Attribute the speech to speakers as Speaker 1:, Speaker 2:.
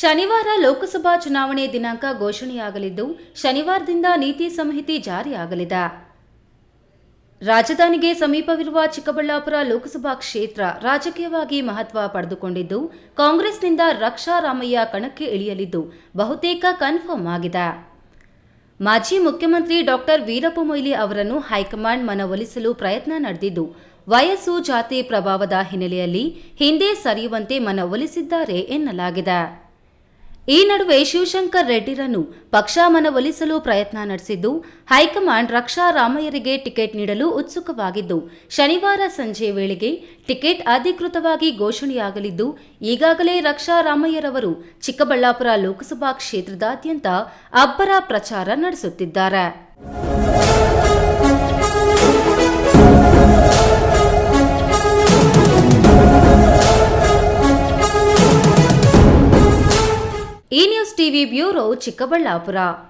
Speaker 1: ಶನಿವಾರ ಲೋಕಸಭಾ ಚುನಾವಣೆ ದಿನಾಂಕ ಘೋಷಣೆಯಾಗಲಿದ್ದು, ಶನಿವಾರದಿಂದ ನೀತಿ ಸಂಹಿತೆ ಜಾರಿಯಾಗಲಿದೆ. ರಾಜಧಾನಿಗೆ ಸಮೀಪವಿರುವ ಚಿಕ್ಕಬಳ್ಳಾಪುರ ಲೋಕಸಭಾ ಕ್ಷೇತ್ರ ರಾಜಕೀಯವಾಗಿ ಮಹತ್ವ ಪಡೆದುಕೊಂಡಿದ್ದು, ಕಾಂಗ್ರೆಸ್ನಿಂದ ರಕ್ಷಾ ರಾಮಯ್ಯ ಕಣಕ್ಕೆ ಇಳಿಯಲಿದ್ದು, ಬಹುತೇಕ ಕನ್ಫರ್ಮ್ ಆಗಿದೆ. ಮಾಜಿ ಮುಖ್ಯಮಂತ್ರಿ ಡಾಕ್ಟರ್ ವೀರಪ್ಪ ಮೊಯ್ಲಿ ಅವರನ್ನು ಹೈಕಮಾಂಡ್ ಮನವೊಲಿಸಲು ಪ್ರಯತ್ನ ನಡೆದಿದ್ದು, ವಯಸ್ಸು ಜಾತಿ ಪ್ರಭಾವದ ಹಿನ್ನೆಲೆಯಲ್ಲಿ ಹಿಂದೆ ಸರಿಯುವಂತೆ ಮನವೊಲಿಸಿದ್ದಾರೆ ಎನ್ನಲಾಗಿದೆ. ಈ ನಡುವೆ ಶಿವಶಂಕರ್ ರೆಡ್ಡಿರನ್ನು ಪಕ್ಷ ಮನವೊಲಿಸಲು ಪ್ರಯತ್ನ ನಡೆಸಿದ್ದು, ಹೈಕಮಾಂಡ್ ರಕ್ಷಾ ರಾಮಯ್ಯರಿಗೆ ಟಿಕೆಟ್ ನೀಡಲು ಉತ್ಸುಕವಾಗಿದ್ದು, ಶನಿವಾರ ಸಂಜೆ ವೇಳೆಗೆ ಟಿಕೆಟ್ ಅಧಿಕೃತವಾಗಿ ಘೋಷಣೆಯಾಗಲಿದ್ದು, ಈಗಾಗಲೇ ರಕ್ಷಾ ರಾಮಯ್ಯರವರು ಚಿಕ್ಕಬಳ್ಳಾಪುರ ಲೋಕಸಭಾ ಕ್ಷೇತ್ರದಾದ್ಯಂತ ಅಬ್ಬರ ಪ್ರಚಾರ ನಡೆಸುತ್ತಿದ್ದಾರೆ. News TV bureau Chikkaballapur